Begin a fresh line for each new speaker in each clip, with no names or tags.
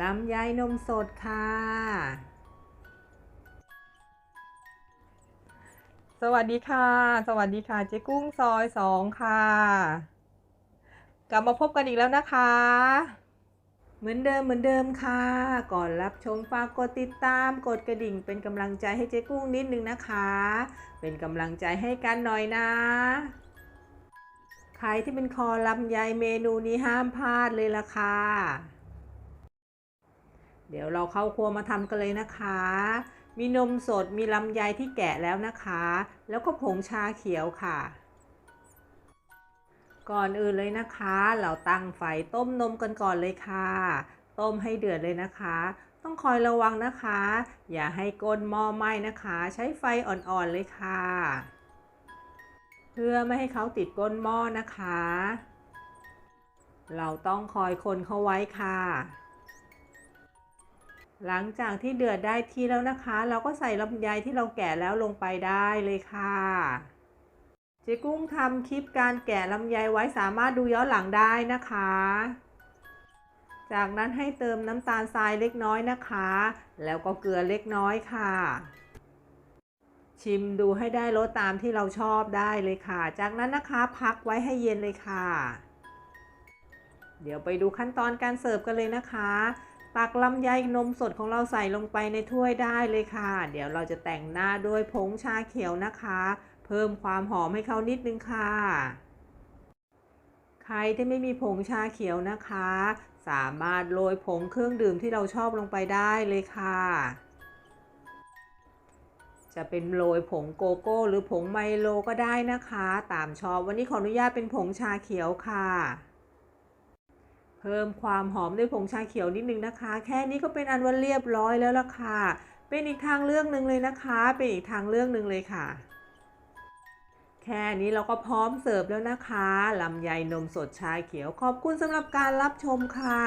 ลำไยนมสดค่ะ
สวัสดีค่ะ สวัสดีค่ะ เจ๊กุ้งซอยสองค่ะ กลับมาพบกันอีกแล้วนะคะ
เหมือนเดิมเหมือนเดิมค่ะ ก่อนรับชมฝากกดติดตาม กดกระดิ่ง เป็นกำลังใจให้เจ๊กุ้งนิดนึงนะคะ เป็นกำลังใจให้กันหน่อยนะใครที่เป็นคอลำไยเมนูนี้ห้ามพลาดเลยล่ะค่ะ เดี๋ยวเราเข้าครัวมาทำกันเลยนะคะ มีนมสดมีลำไยที่แกะแล้วนะคะ แล้วก็ผงชาเขียวค่ะ ก่อนอื่นเลยนะคะ เราตั้งไฟต้มนมกันก่อนเลยค่ะ ต้มให้เดือดเลยนะคะ ต้องคอยระวังนะคะ อย่าให้ก้นหม้อไหม้นะคะ ใช้ไฟอ่อนๆเลยค่ะ เพื่อไม่ให้เขาติดก้นหม้อนะคะ เราต้องคอยคนเขาไว้ค่ะ หลังจากที่เดือดได้ที่แล้วนะคะ เราก็ใส่ลำไยที่เราแกะแล้วลงไปได้เลยค่ะเจ๊กุ้งทำคลิปการแกะลำไยไว้สามารถดูย้อนหลังได้นะคะ จากนั้นให้เติมน้ำตาลทรายเล็กน้อยนะคะ แล้วก็เกลือเล็กน้อยค่ะ ชิมดูให้ได้รสตามที่เราชอบได้เลยค่ะ จากนั้นนะคะพักไว้ให้เย็นเลยค่ะ เดี๋ยวไปดูขั้นตอนการเสิร์ฟกันเลยนะคะ ตักลำไยนมสดของเราใส่ลงไปในถ้วยได้เลยค่ะ เดี๋ยวเราจะแต่งหน้าด้วยผงชาเขียวนะคะ เพิ่มความหอมให้เขานิดนึงค่ะ ใครที่ไม่มีผงชาเขียวนะคะ สามารถโรยผงเครื่องดื่มที่เราชอบลงไปได้เลยค่ะ จะเป็นโรยผงโกโก้หรือผงไมโลก็ได้นะคะ ตามชอบวันนี้ขออนุญาตเป็นผงชาเขียวค่ะ เพิ่มความหอมด้วยผงชาเขียวนิดนึงนะคะ แค่นี้ก็เป็นอันว่าเรียบร้อยแล้วล่ะค่ะ เป็นอีกทางเลือกหนึ่งเลยนะคะ เป็นอีกทางเลือกหนึ่งเลยค่ะ แค่นี้เราก็พร้อมเสิร์ฟแล้วนะคะลำไยนมสดชาเขียว ขอบคุณสำหรับการรับชมค่ะ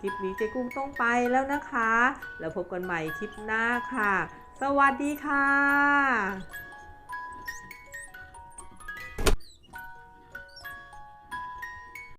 คลิปนี้เจ๊กุ้งต้องไปแล้วนะคะ แล้วพบกันใหม่คลิปหน้าค่ะ สวัสดีค่ะ